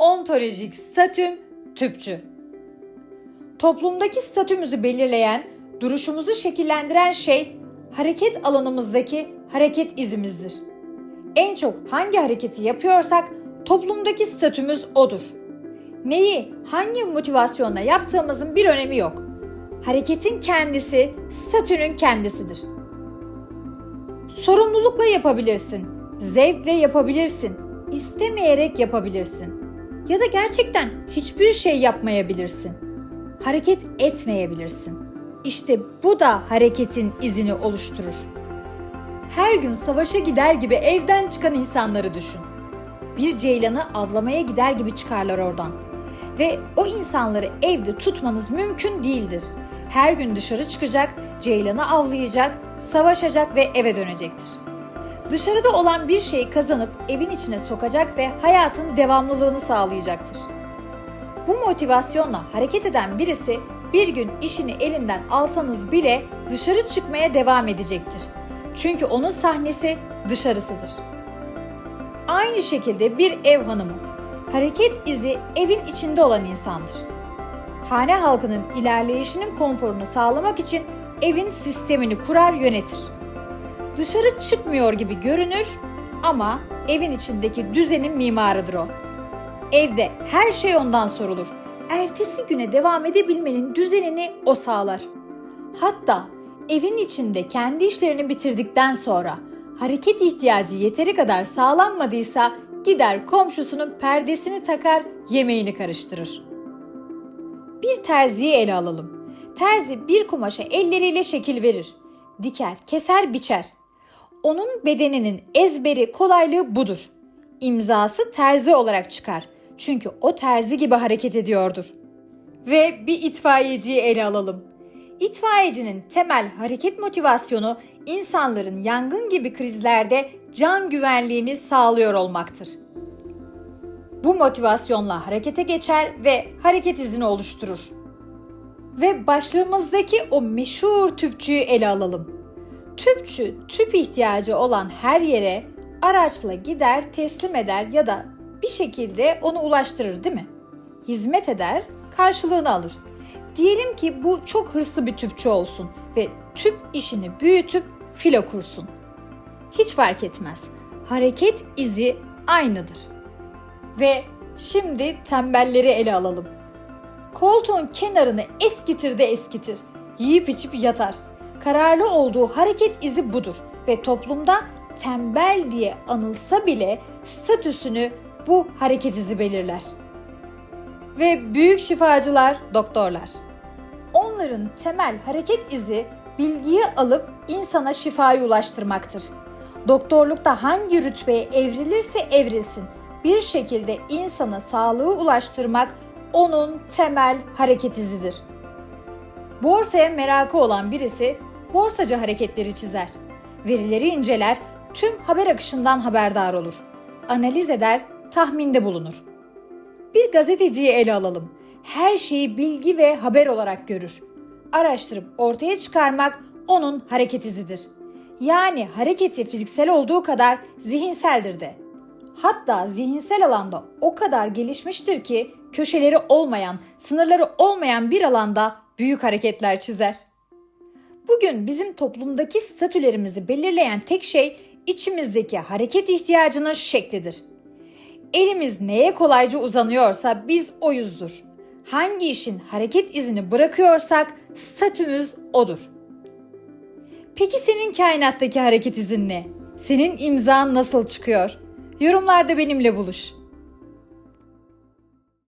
ontolojik statüm tüpçü. Toplumdaki statümüzü belirleyen, duruşumuzu şekillendiren şey hareket alanımızdaki hareket izimizdir. En çok hangi hareketi yapıyorsak toplumdaki statümüz odur. Neyi, hangi motivasyonla yaptığımızın bir önemi yok. Hareketin kendisi statünün kendisidir. Sorumlulukla yapabilirsin, zevkle yapabilirsin, istemeyerek yapabilirsin. Ya da gerçekten hiçbir şey yapmayabilirsin. Hareket etmeyebilirsin. İşte bu da hareketin izini oluşturur. Her gün savaşa gider gibi evden çıkan insanları düşün. Bir ceylanı avlamaya gider gibi çıkarlar oradan. Ve o insanları evde tutmanız mümkün değildir. Her gün dışarı çıkacak, ceylanı avlayacak, savaşacak ve eve dönecektir. Dışarıda olan bir şeyi kazanıp evin içine sokacak ve hayatın devamlılığını sağlayacaktır. Bu motivasyonla hareket eden birisi bir gün işini elinden alsanız bile dışarı çıkmaya devam edecektir. Çünkü onun sahnesi dışarısıdır. Aynı şekilde bir ev hanımı hareket izi evin içinde olan insandır. Hane halkının ilerleyişinin konforunu sağlamak için evin sistemini kurar yönetir. Dışarı çıkmıyor gibi görünür ama evin içindeki düzenin mimarıdır o. Evde her şey ondan sorulur. Ertesi güne devam edebilmenin düzenini o sağlar. Hatta evin içinde kendi işlerini bitirdikten sonra hareket ihtiyacı yeteri kadar sağlanmadıysa gider komşusunun perdesini takar, yemeğini karıştırır. Bir terziyi ele alalım. Terzi bir kumaşa elleriyle şekil verir. Diker, keser, biçer. Onun bedeninin ezberi, kolaylığı budur. İmzası terzi olarak çıkar. Çünkü o terzi gibi hareket ediyordur. Ve bir itfaiyeciyi ele alalım. İtfaiyecinin temel hareket motivasyonu insanların yangın gibi krizlerde can güvenliğini sağlıyor olmaktır. Bu motivasyonla harekete geçer ve hareket izini oluşturur. Ve başlığımızdaki o meşhur tüpçüyü ele alalım. Tüpçü tüp ihtiyacı olan her yere araçla gider, teslim eder ya da bir şekilde onu ulaştırır değil mi? Hizmet eder, karşılığını alır. Diyelim ki bu çok hırslı bir tüpçü olsun ve tüp işini büyütüp filo kursun. Hiç fark etmez. Hareket izi aynıdır. Ve şimdi tembelleri ele alalım. Koltuğun kenarını eskitir de eskitir. Yiyip içip yatar. Kararlı olduğu hareket izi budur ve toplumda tembel diye anılsa bile statüsünü bu hareket izi belirler. Ve büyük şifacılar doktorlar. Onların temel hareket izi bilgiyi alıp insana şifayı ulaştırmaktır. Doktorlukta hangi rütbeye evrilirse evrilsin bir şekilde insana sağlığı ulaştırmak onun temel hareket izidir. Borsaya merakı olan birisi borsacı hareketleri çizer. Verileri inceler, tüm haber akışından haberdar olur. Analiz eder, tahminde bulunur. Bir gazeteciyi ele alalım. Her şeyi bilgi ve haber olarak görür. Araştırıp ortaya çıkarmak onun hareket izidir. Yani hareketi fiziksel olduğu kadar zihinseldir de. Hatta zihinsel alanda o kadar gelişmiştir ki köşeleri olmayan, sınırları olmayan bir alanda büyük hareketler çizer. Bugün bizim toplumdaki statülerimizi belirleyen tek şey içimizdeki hareket ihtiyacının şeklidir. Elimiz neye kolayca uzanıyorsa biz oyuzdur. Hangi işin hareket izini bırakıyorsak statümüz odur. Peki senin kainattaki hareket izin ne? Senin imzan nasıl çıkıyor? Yorumlarda benimle buluş.